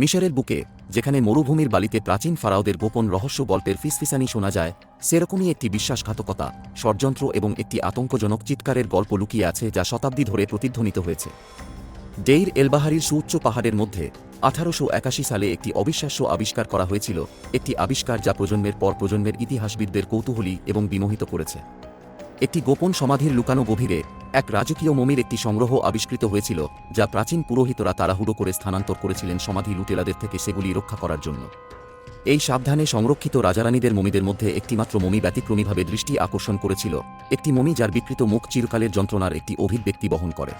মিশরের বুকে, যেখানে মরুভূমির বালিতে প্রাচীন ফারাওদের গোপন রহস্য গল্পের ফিসফিসানি শোনা যায়, সেরকমই একটি বিশ্বাসঘাতকতা, ষড়যন্ত্র এবং একটি আতঙ্কজনক চিৎকারের গল্প লুকিয়ে আছে যা শতাব্দী ধরে প্রতিধ্বনিত হয়েছে। ডেইর এলবাহারির সুউচ্চ পাহাড়ের মধ্যে আঠারোশো একাশি সালে একটি অবিশ্বাস্য আবিষ্কার করা হয়েছিল, একটি আবিষ্কার যা প্রজন্মের পর প্রজন্মের ইতিহাসবিদদের কৌতূহলী এবং বিমোহিত করেছে। একটি গোপন সমাধির লুকানো গভীরে এক রাজকীয় মমির একটি সংগ্রহ আবিষ্কৃত হয়েছিল, যা প্রাচীন পুরোহিতরা তাড়াহুড়ো করে স্থানান্তর করেছিলেন সমাধি লুটেরাদের থেকে সেগুলি রক্ষা করার জন্য। এই সাবধানে সংরক্ষিত রাজারানীদের মমিদের মধ্যে একটিমাত্র মমি ব্যতিক্রমীভাবে দৃষ্টি আকর্ষণ করেছিল, একটি মমি যার বিকৃত মুখ চিরকালের যন্ত্রণার একটি অভিব্যক্তি বহন করে।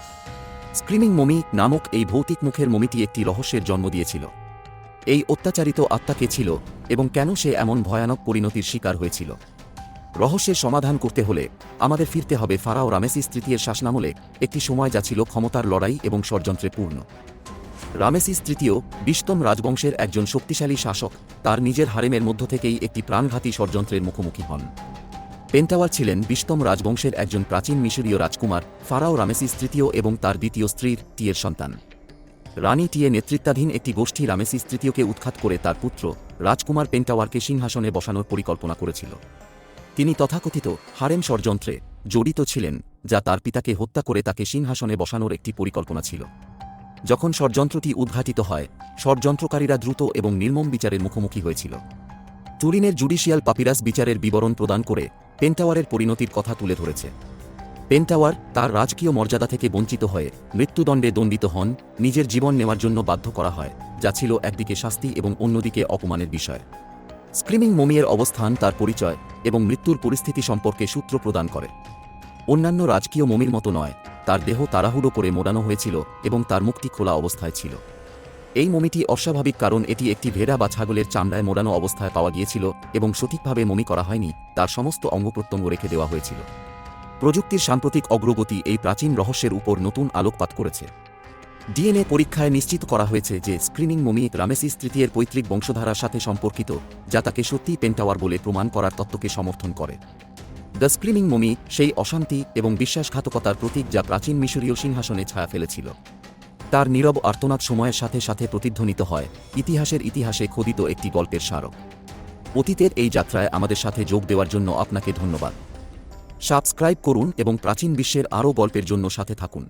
স্ক্রিমিং মমি নামক এই ভৌতিক মুখের মমিটি একটি রহস্যের জন্ম দিয়েছিল। এই অত্যাচারিত আত্মা কে ছিল এবং কেন সে এমন ভয়ানক পরিণতির শিকার হয়েছিল? রহস্যের সমাধান করতে হলে আমাদের ফিরতে হবে ফারাও রামেসিস তৃতীয়ের শাসনামলে একটি সময় যা ছিল ক্ষমতার লড়াই এবং ষড়যন্ত্রে পূর্ণ। রামেসিস তৃতীয় বিশতম রাজবংশের একজন শক্তিশালী শাসক, তার নিজের হারেমের মধ্য থেকেই একটি প্রাণঘাতী ষড়যন্ত্রের মুখোমুখি হন। পেন্টাওয়ার ছিলেন বিশতম রাজবংশের একজন প্রাচীন মিশরীয় রাজকুমার, ফারাও রামেসিস তৃতীয় এবং তার দ্বিতীয় স্ত্রীর টিয়ের সন্তান। রানী টিয়ে নেতৃত্বাধীন একটি গোষ্ঠী রামেসিস তৃতীয়কে উৎখাত করে তার পুত্র, রাজকুমার পেন্টাওয়ারকে সিংহাসনে বসানোর পরিকল্পনা করেছিল। তিনি তথাকথিত হারেম ষড়যন্ত্রে জড়িত ছিলেন, যা তার পিতাকে হত্যা করে তাকে সিংহাসনে বসানোর একটি পরিকল্পনা ছিল। যখন ষড়যন্ত্রটি উদ্ঘাটিত হয়, ষড়যন্ত্রকারীরা দ্রুত এবং নির্মম বিচারের মুখোমুখি হয়েছিল। তুরিনের জুডিশিয়াল পাপিরাস বিচারের বিবরণ প্রদান করে পেন্টাওয়ারের পরিণতির কথা তুলে ধরেছে। পেন্টাওয়ার তার রাজকীয় মর্যাদা থেকে বঞ্চিত হয়ে মৃত্যুদণ্ডে দণ্ডিত হন, নিজের জীবন নেওয়ার জন্য বাধ্য করা হয়, যা ছিল একদিকে শাস্তি এবং অন্যদিকে অপমানের বিষয়। স্ক্রিমিং মমিয়ের অবস্থান, তার পরিচয় এবং মৃত্যুর পরিস্থিতি সম্পর্কে সূত্র প্রদান করে। অন্যান্য রাজকীয় মমির মতো নয়, তার দেহ তাড়াহুড়ো করে মোড়ানো হয়েছিল এবং তার মুখটি খোলা অবস্থায় ছিল। এই মমিটি অস্বাভাবিক কারণ এটি একটি ভেড়া বা ছাগলের চামড়ায় মোড়ানো অবস্থায় পাওয়া গিয়েছিল এবং সঠিকভাবে মমি করা হয়নি, তার সমস্ত অঙ্গপ্রত্যঙ্গ রেখে দেওয়া হয়েছিল। প্রযুক্তির সাম্প্রতিক অগ্রগতি এই প্রাচীন রহস্যের উপর নতুন আলোকপাত করেছে। ডিএনএ পরীক্ষায় নিশ্চিত করা হয়েছে যে স্ক্রিনিং মমি রামেসিস তৃতীয়ের পৈতৃক বংশধারার সাথে সম্পর্কিত, যা তাকে সত্যিই পেন্টাওয়ার বলে প্রমাণ করার তত্ত্বকে সমর্থন করে। দ্য স্ক্রিনিং মমি সেই অশান্তি এবং বিশ্বাসঘাতকতার প্রতীক যা প্রাচীন মিশরীয় সিংহাসনে ছায়া ফেলেছিল। তার নীরব আর্তনাদ সময়ের সাথে সাথে প্রতিধ্বনিত হয় ইতিহাসের ইতিহাসে খোদিত একটি গল্পের স্মারক। অতীতের এই যাত্রায় আমাদের সাথে যোগ দেওয়ার জন্য আপনাকে ধন্যবাদ। সাবস্ক্রাইব করুন এবং প্রাচীন বিশ্বের আরও গল্পের জন্য সাথে থাকুন।